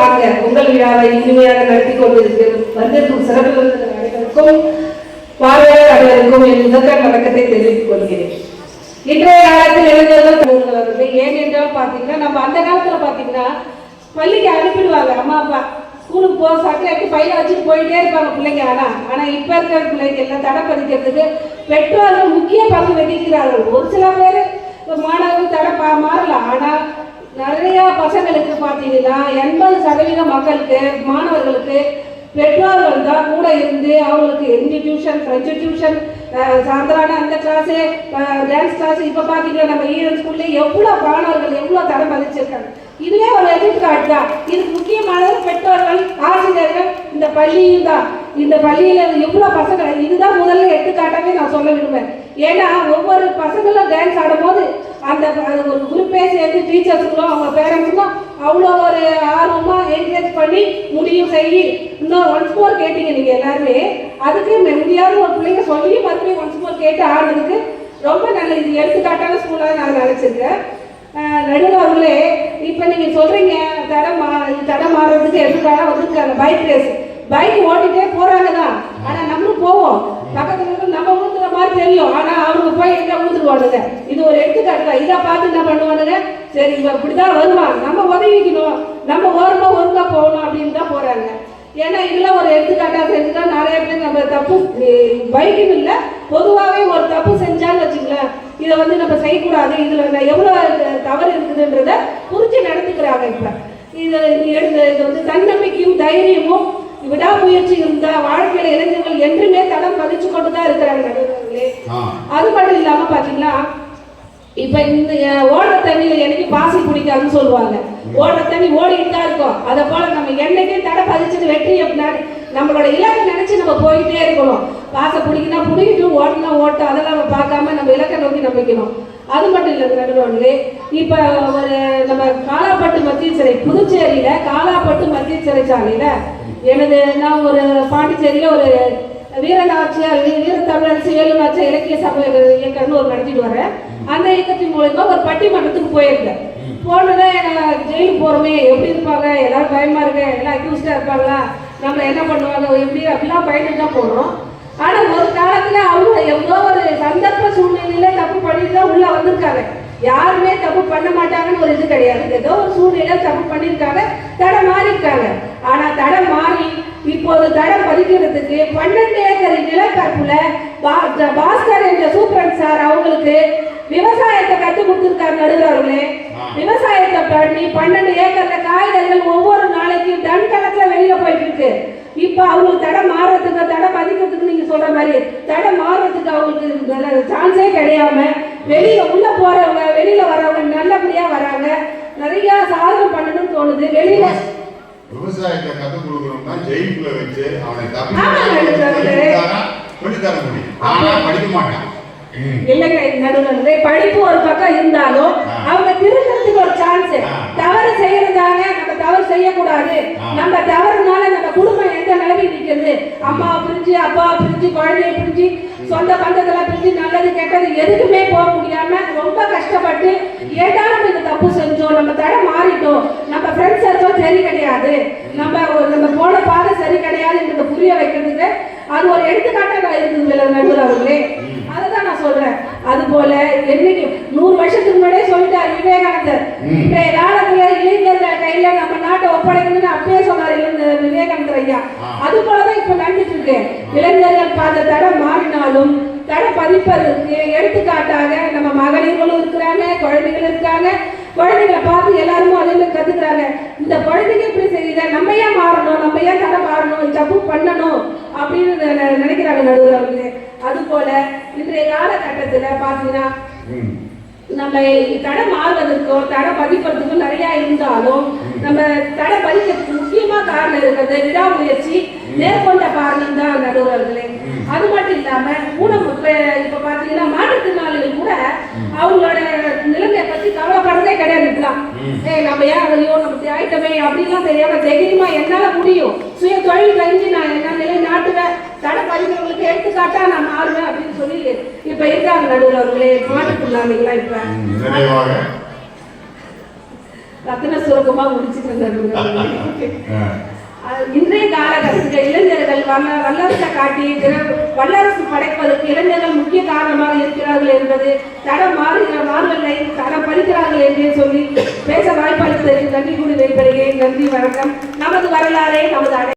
வாங்க உங்கள் விழாவை இனிமையாக நடத்தி கொண்டிருக்கு வந்திருக்கும் சிறப்பு விருந்தினர் அனைவருக்கும் பார்வையாளர் அனைவருக்கும் என் முதற்கண் வணக்கத்தை தெரிவித்துக் கொள்கிறேன். இன்றைய காலத்தில் இளைஞர்கள் தலைவர்கள் அவர்கள். என்றால் பார்த்தீங்கன்னா நம்ம அந்த காலத்துல பார்த்தீங்கன்னா பள்ளிக்கு அனுப்பிடுவாங்க அம்மா அப்பா. ஸ்கூலுக்கு போக சட்டை பையன் வச்சுட்டு போயிட்டே இருப்பாங்க பிள்ளைங்க. ஆனா ஆனா இப்ப இருக்கிற பிள்ளைங்க எல்லாம் தடை பதிக்கிறதுக்கு பெற்றோர்கள் முக்கிய பங்கு வகிக்கிறார்கள். ஒரு சில பேர் மாணவர்கள் தடை மாற பசங்களுக்கு பார்த்தீங்கன்னா எண்பது சதவீத மக்களுக்கு மாணவர்களுக்கு பெற்றோர்கள் தான் கூட இருந்து அவங்களுக்கு ஹிந்தி டியூஷன் ஃப்ரெஞ்சு டியூஷன் சாயந்தரான அந்த கிளாஸு டான்ஸ் கிளாஸ் இப்போ பார்த்தீங்கன்னா நம்ம ஈரன் ஸ்கூல்லே எவ்வளோ மாணவர்கள் எவ்வளோ தரம் பதிச்சிருக்காங்க. இதுவே ஒரு எடுத்துக்காட்டு தான். இதுக்கு முக்கியமானது பெற்றோர்கள் ஆசிரியர்கள் இந்த பள்ளியும் தான். இந்த பள்ளியில் எவ்வளோ பசங்க இதுதான் முதல்ல எடுத்துக்காட்டாவே நான் சொல்ல விரும்புவேன் ஏன்னா ஒவ்வொரு பசங்களும் டான்ஸ் ஆடும்போது அந்த அது ஒரு குரூப்பே டீச்சர்ஸுங்களும் அவங்க பேரண்ட்ஸுக்கும் அவ்வளோ ஒரு ஆர்வமாக என்கரேஜ் பண்ணி முடியும் செய்யி. இன்னும் ஒன்ஸ் மோர் கேட்டீங்க நீங்கள் எல்லாருமே. அதுக்கு முடியாத ஒரு பிள்ளைங்க சொல்லி மறுபடியும் ஒன்ஸ் மோர் கேட்டு ஆடுறதுக்கு ரொம்ப நல்ல இது. எடுத்துக்காட்டான ஸ்கூலாக நான் நினச்சிருக்கேன். நடுவில் அவர்களே இப்போ நீங்கள் சொல்கிறீங்க தடம் மா தடம் மாறுறதுக்கு எடுத்துக்காட்டாக வந்துருக்காங்க. பைக் ரேஸ் பைக் ஓட்டிகிட்டே போகிறாங்க தான். ஆனால் நம்மளும் போவோம். பக்கத்தில் இருந்து நம்ம ஊற்றுற மாதிரி தெரியும். ஆனால் அவங்க போய் எங்கே ஊற்றுருவானுங்க இது ஒரு எடுத்துக்காட்டு தான். இதை பார்த்து என்ன பண்ணுவானுங்க? சரி இவன் இப்படிதான் வருவான் நம்ம உதவிக்கணும். நம்ம ஓரமா ஒழுங்கா போகணும் அப்படின்னு தான் போறாங்க. ஏன்னா இதெல்லாம் ஒரு எடுத்துக்காட்டா செஞ்சுட்டா நிறைய பேர் நம்ம தப்பு பைக்குன்னு இல்லை. பொதுவாகவே ஒரு தப்பு செஞ்சான்னு வச்சுங்களேன் இதை வந்து நம்ம செய்யக்கூடாது. இதுல நான் எவ்வளவு தவறு இருக்குதுன்றத புரிஞ்சு நடந்துக்கிறாங்க இப்ப. இது இது வந்து தன்னம்பிக்கையும் தைரியமும் விடாமுயற்சி இருந்தா வாழ்க்கையில இளைஞர்கள் என்றுமே தடம் பதிச்சு கொண்டு தான் இருக்கிறாங்க நடுவர்களே. அது மட்டும் இல்லாம பாத்தீங்கன்னா இப்ப இந்த ஓடுற தண்ணியில எனக்கு சொல்லுவாங்க. ஓடுற தண்ணி ஓடிட்டு தான் இருக்கும். அதை போல நம்ம என்னைக்கே தடை பதிச்சுட்டு வெற்றி அப்படின்னா நம்மளோட இலக்கை நினைச்சு நம்ம போயிட்டே இருக்கணும். பாசை பிடிக்கினா பிடிக்கட்டும் ஓட்டினா ஓட்டம் அதெல்லாம் நம்ம பார்க்காம நம்ம இலக்கை நோக்கி நம்பிக்கணும். அது மட்டும் இல்லை நடுவர்களே இப்போ ஒரு நம்ம காலாப்பட்டு மத்திய சிறை புதுச்சேரியில் காலாப்பட்டு மத்திய சிறைச்சாலையில் எனது நான் ஒரு பாண்டிச்சேரியில் ஒரு வீரநாச்சியார் வீ- வீரத்தமிழரசு வேலுநாச்சியார் இலக்கிய சபை இயக்கம்னு ஒரு நடத்திட்டு வரேன் அந்த இயக்கத்தின் மூலயமா ஒரு பட்டிமன்றத்துக்கு போயிருந்தேன். போனதே நான் ஜெயிலுக்கு போகிறோமே எப்படி இருப்பாங்க? எல்லாரும் பயமாக இருக்கு எல்லாம் அக்யூஸ்டாக இருப்பாங்களா? நம்ம என்ன பண்ணுவாங்க? எப்படி அப்படிலாம் பயந்துட்டு தான் போகிறோம் ஆனால் ஒரு காலத்தில் அவங்க எவ்வளோ ஒரு சந்தர்ப்ப சூழ்நிலையில தப்பு பண்ணிட்டு தான் உள்ளே வந்திருக்காங்க. யாருமே தப்பு பண்ண மாட்டாங்கன்னு ஒரு இது கிடையாது. ஏதோ ஒரு சூழ்நிலை தப்பு பண்ணியிருக்காங்க தடை மாறி இருக்காங்க. ஆனா தடை மாறி இப்போது தடை பதிக்கிறதுக்கு பன்னெண்டு ஏக்கர் நிலப்பரப்புல பா- பாஸ்கர் என்ற சூப்பரன் சார் அவங்களுக்கு விவசாயத்தை கற்றுக் கொடுத்துருக்காரு நடுவர்களே. விவசாயத்தை பண்ணி பன்னெண்டு ஏக்கர்ல காய்கறிகள் ஒவ்வொரு நாளைக்கு டன் கணக்குல வெளியில போயிட்டு இருக்கு இப்ப அவங்களுக்கு தடை மாறுறதுக்கு தடை பதிக்கிறதுக்கு நீங்க சொல்ற மாதிரி தடை மாறுறதுக்கு அவங்களுக்கு சான்ஸே கிடையாம வெளியில உள்ள போறவங்க வெளியில வர்றவங்க நல்லபடியா வராங்க நிறைய சாதனை பண்ணணும்னு தோணுது வெளியில விவசாயத்தை கத்துக் கொடுக்கணும்னா ஜெயிலுக்குள்ள வச்சு அவனை தப்பி ஆமா, நடுவர்களே. சொல்லி தர முடியும் ஆனா படிக்க மாட்டான். இல்லைங்க நடுவர்களே படிப்பு ஒரு பக்கம் இருந்தாலும். அவங்க திருத்தறதுக்கு ஒரு சான்ஸ் ஆ. தவறு செய்யறதாங்க நம்ம தவறு செய்யக்கூடாது. நம்ம தவறுனால நம்ம குடும்பம் எந்த நிலைமைக்கு நிற்கிறது அம்மா பிரிஞ்சு அப்பா பிரிஞ்சு குழந்தைய பிரிஞ்சு சொந்த பந்தத்தெல்லாம் பிரிஞ்சு நல்லது கெட்டது எதுக்குமே போக முடியாம ரொம்ப கஷ்டப்பட்டு ஏடா நம்ம இந்த தப்பு செஞ்சோம் நம்ம தடை மாறிட்டோம் நம்ம ஃப்ரெண்ட்ஸ் சர்க்கிள் சரி கிடையாது. நம்ம நம்ம போன பாதை சரி கிடையாதுன்றத புரிய வைக்கிறதுக்கு அது ஒரு எடுத்துக்காட்டாக இருக்குது நடுவர் அவர்களே. அதை தான் நான் சொல்றேன். அது போல என்னைக்கு நூறு வருஷத்துக்கு முன்னாடியே சொல்லிட்டார் விவேகானந்தர் ம். இன்றைய காலத்துல இளைஞர்கள் கையில நம்ம நாட்டை ஒப்படைக்கணும்னு அப்பயே சொன்னார் இளைஞர் விவேகானந்தர் ஐயா ஆ. அது போலதான் இப்ப நடந்துட்டு இருக்கு. இளைஞர்கள் பார்த்த தடம் மாறினாலும் தடை பதிப்பதற்கு எடுத்துக்காட்டாக நம்ம மகளிர்களும் இருக்கிறாங்க குழந்தைகள் இருக்காங்க. குழந்தைகளை பார்த்து எல்லாருமே அதே மாதிரி கத்துக்கிறாங்க. இந்த குழந்தைங்க இப்படி செய்யுத நம்ம ஏன் மாறணும்? நம்ம ஏன் தடை மாறணும்? தப்பு பண்ணணும் அப்படின்னு நினைக்கிறாங்க நடுவர் அவர்களே. அது போல இன்றைய காலகட்டத்துல பாத்தீங்கன்னா ம். நம்ம தடை மாறுவதற்கும் தடை பதிப்பதற்கும் நிறைய இருந்தாலும் நம்ம தடை பதிக்கிறதுக்கு முக்கியமா காரணம் இருக்கிறது விடாமுயற்சி மேற்கொண்ட காரணம் தான் நடுவர்களே அது மட்டும் இல்லாம ஊனம் இப்ப இப்ப பாத்தீங்கன்னா மாற்றுத்திறனாளிகள் கூட அவங்களோட நிலைமையை பத்தி கவலைப்படுறதே கிடையாது. ஏய் நம்ம ஏன் ஐயோ நம்ம ஆயிட்டமே அப்படின்லாம் தெரியாம தைரியமா என்னால முடியும். சுய தொழில் கழிஞ்சு நான் என்ன நிலை நாட்டுவேன்? தடை பதிக்கிறவங்களுக்கு எடுத்துக்காட்டா நான் மாறுவேன் அப்படின்னு சொல்லி இப்ப இருக்காங்க நடுவர் அவர்களே மாற்றுத்திறனாளிகளா இப்ப. ரத்தின சுரங்கமா முடிச்சுட்டு இருந்தாரு இன்றைய காலகட்டத்தில் இளைஞர்கள் வல்ல வல்லரசை காட்டி வல்லரசு படைப்பதற்கு இளைஞர்கள் முக்கிய காரணமாக இருக்கிறார்கள் என்பது தடம் மாறுகிற மாறுவதை தடம் பறிக்கிறார்கள் என்றே சொல்லி பேச வாய்ப்பளித்ததற்கு நன்றி கூறி வைப்படைகிறேன் நன்றி வணக்கம். நமது வரலாறே நமது அடை